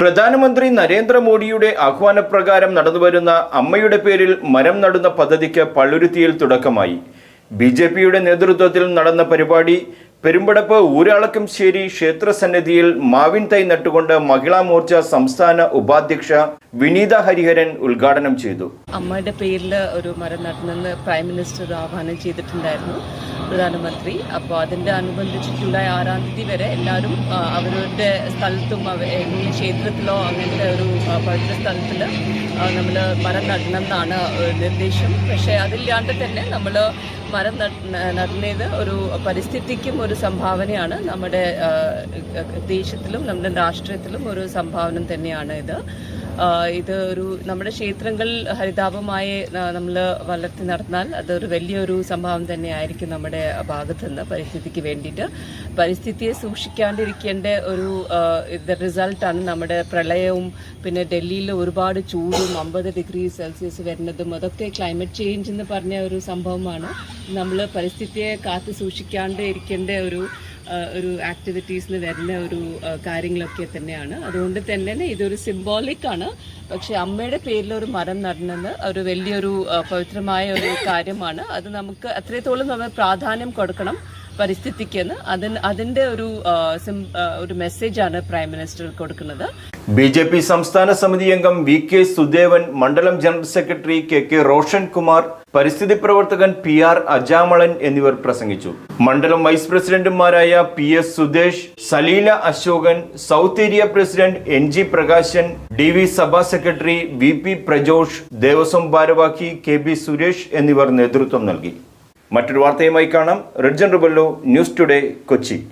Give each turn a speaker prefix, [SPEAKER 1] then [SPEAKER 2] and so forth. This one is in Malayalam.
[SPEAKER 1] പ്രധാനമന്ത്രി നരേന്ദ്രമോദിയുടെ ആഹ്വാനപ്രകാരം നടന്നുവരുന്ന അമ്മയുടെ പേരിൽ മരം നടുന്ന പദ്ധതിക്ക് പള്ളുരുത്തിയിൽ തുടക്കമായി. ബി നേതൃത്വത്തിൽ നടന്ന പരിപാടി പെരുമ്പടപ്പ് ഊരാളക്കംശ്ശേരി ക്ഷേത്രസന്നിധിയിൽ മാവിൻ തൈ നട്ടുകൊണ്ട് മഹിളാ മോർച്ച സംസ്ഥാന ഉപാധ്യക്ഷ വിനീത ഹരിഹരൻ ഉദ്ഘാടനം ചെയ്തു.
[SPEAKER 2] അമ്മയുടെ പേരിൽ ഒരു മരം നടണമെന്ന് പ്രൈം മിനിസ്റ്റർ ആഹ്വാനം ചെയ്തിട്ടുണ്ടായിരുന്നു പ്രധാനമന്ത്രി. അപ്പോൾ അതിന്റെ അനുബന്ധിച്ച് ആറാം തീയതി വരെ എല്ലാവരും അവരുടെ സ്ഥലത്തും ക്ഷേത്രത്തിലോ അങ്ങനത്തെ ഒരു പവിത്ര സ്ഥലത്തിൽ നമ്മൾ മരം നടണം എന്നാണ് നിർദ്ദേശം. പക്ഷേ അതില്ലാണ്ട് തന്നെ നമ്മൾ മരം നട്- നടുന്നത് ഒരു പരിസ്ഥിതിക്കും ഒരു സംഭാവനയാണ്. നമ്മുടെ ദേശത്തിലും നമ്മുടെ രാഷ്ട്രീയത്തിലും ഒരു സംഭാവന തന്നെയാണ് ഇത്. ഇത് ഒരു നമ്മുടെ ക്ഷേത്രങ്ങൾ ഹരിതാപമായി നമ്മൾ വളർത്തി നടന്നാൽ അതൊരു വലിയൊരു സംഭാവന തന്നെയായിരിക്കും നമ്മുടെ ഭാഗത്തുനിന്ന് പരിസ്ഥിതിക്ക് വേണ്ടിയിട്ട്. പരിസ്ഥിതിയെ സൂക്ഷിക്കാണ്ടിരിക്കേണ്ട ഒരു റിസൾട്ടാണ് നമ്മുടെ പ്രളയവും പിന്നെ ഡൽഹിയിൽ ഒരുപാട് ചൂടും അമ്പത് ഡിഗ്രി സെൽഷ്യസ് വരുന്നതും അതൊക്കെ ക്ലൈമറ്റ് ചേഞ്ച് എന്ന് പറഞ്ഞ ഒരു സംഭവമാണ്. നമ്മൾ പരിസ്ഥിതിയെ കാത്തു സൂക്ഷിക്കാണ്ട് ഇരിക്കേണ്ട ഒരു ഒരു ആക്ടിവിറ്റീസിൽ വരുന്ന ഒരു കാര്യങ്ങളൊക്കെ തന്നെയാണ്. അതുകൊണ്ട് തന്നെ ഇതൊരു സിംബോളിക് ആണ്. പക്ഷെ അമ്മയുടെ പേരിൽ ഒരു മരം നടന്നത് ഒരു വലിയൊരു പവിത്രമായ ഒരു കാര്യമാണ്. അത് നമുക്ക് അത്രത്തോളം നമ്മൾ പ്രാധാന്യം കൊടുക്കണം. പരിസ്ഥിതിക്കെന്ന് അതിന്റെ ഒരു ആണ് ഒരു മെസ്സേജാണ് പ്രൈം മിനിസ്റ്റർ കൊടുക്കുന്നത്.
[SPEAKER 1] ബി ജെ പി സംസ്ഥാന സമിതി അംഗം വി കെ സുദേവൻ മണ്ഡലം general secretary K K Roshan Kumar പരിസ്ഥിതി പ്രവർത്തകൻ പി ആർ അജാമളൻ എന്നിവർ പ്രസംഗിച്ചു. മണ്ഡലം വൈസ് പ്രസിഡന്റുമാരായ P S Sudesh Saleela Ashokan south area president N G Prakashan D V സഭാ secretary V P Prajosh Devaswom ഭാരവാഹി കെ ബി സുരേഷ് എന്നിവർ നേതൃത്വം നൽകി. മറ്റൊരു വാർത്തയുമായി കാണാം. Ridjan Rebello news today Kochi.